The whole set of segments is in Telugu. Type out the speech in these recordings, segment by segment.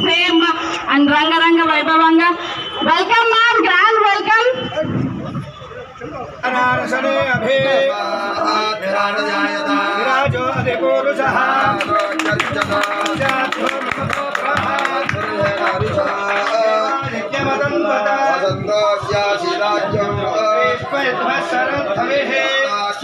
ప్రేమ అండ్ రంగరంగ వైభవంగా welcome ma'am grand welcome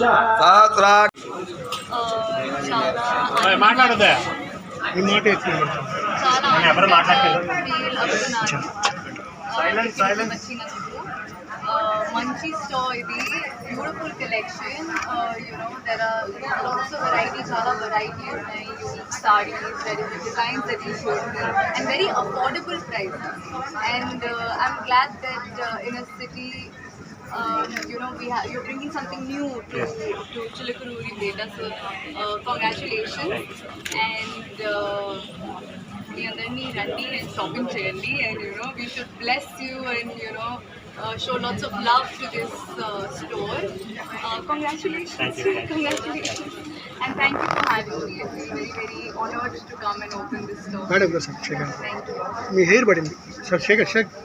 Sahasra మాట్లాడదా ఎవరు మాట్లాడలేదు. మంచి స్టోర్ ఇది. Beautiful collection you know there are lots of variety చాలా వెరైటీ ఉన్నాయి. Unique saris very designs that you showed me and very affordable price and I'm glad that in a city um, you know, we have, you're bringing something new to, to Chilikururi data. So, uh, congratulations. And uh, మీ అందరినీ రండి అండ్ షాపింగ్ చేయండి and you know we should bless you and you know show lots of love to this store congratulations congratulations and thank you for having me very very honoured to come and open this store madam గారు sir Shekhar thank you me hair పడింది sir Shekhar Shekhar Shekhar madam sir hair hair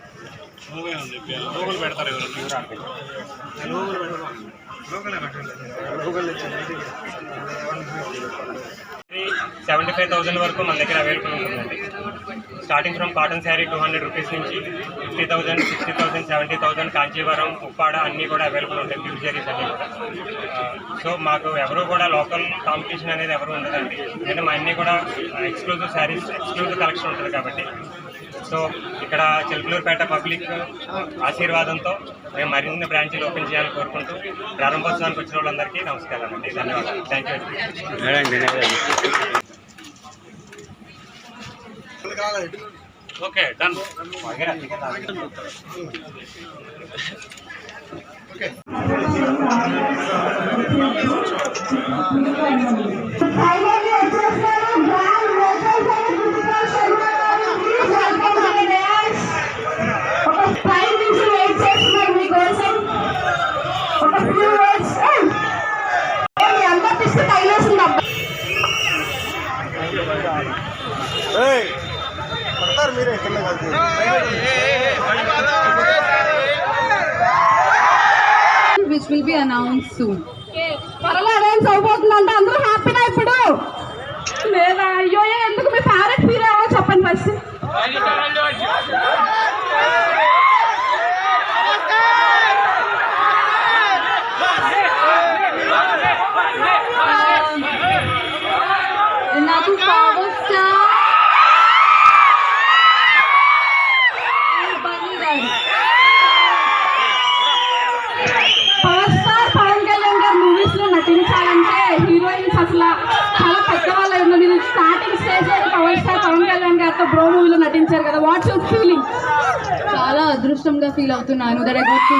తీసుకొచ్చారు డెస్మేట్ లోగోలు పెడతారు సెవెంటీ ఫైవ్ థౌసండ్ వరకు మన దగ్గర అవైలబుల్ ఉంటుందండి. Starting from cotton sari two hundred rupees నుంచి fifty thousand sixty thousand seventy thousand Kanjeevaram Uppada అన్నీ కూడా అవైలబుల్ ఉంటాయి. ప్యూర్ శారీస్ అన్నీ కూడా. Uh, సో మాకు ఎవరు కూడా లోకల్ కాంపిటీషన్ అనేది ఎవరు ఉండదండి. ఎందుకంటే మా అన్నీ కూడా ఎక్స్క్లూజివ్ శారీస్ ఎక్స్క్లూజివ్ కలెక్షన్ ఉంటుంది కాబట్టి. సో ఇక్కడ చిలుకలూరుపేట పబ్లిక్ ఆశీర్వాదంతో మేము మరిన్ని బ్రాంచీలు ఓపెన్ చేయాలని కోరుకుంటూ ప్రారంభోత్సవానికి వచ్చిన వాళ్ళందరికీ నమస్కారం అండి. ధన్యవాదాలు. Thank you okay done finally పడతారు మీరే కింద కలిసి will be announce soon soon. త్వరలో అరేంజ్ అవబోతుందంటే అందరూ హ్యాపీనా ఇప్పుడు. లేదా అయ్యో ఎందుకు మీ ఫేవరెట్ హీరో చెప్పండి ఫస్ట్ అదృష్టంగా ఫీల్ అవుతున్నాను. That I got to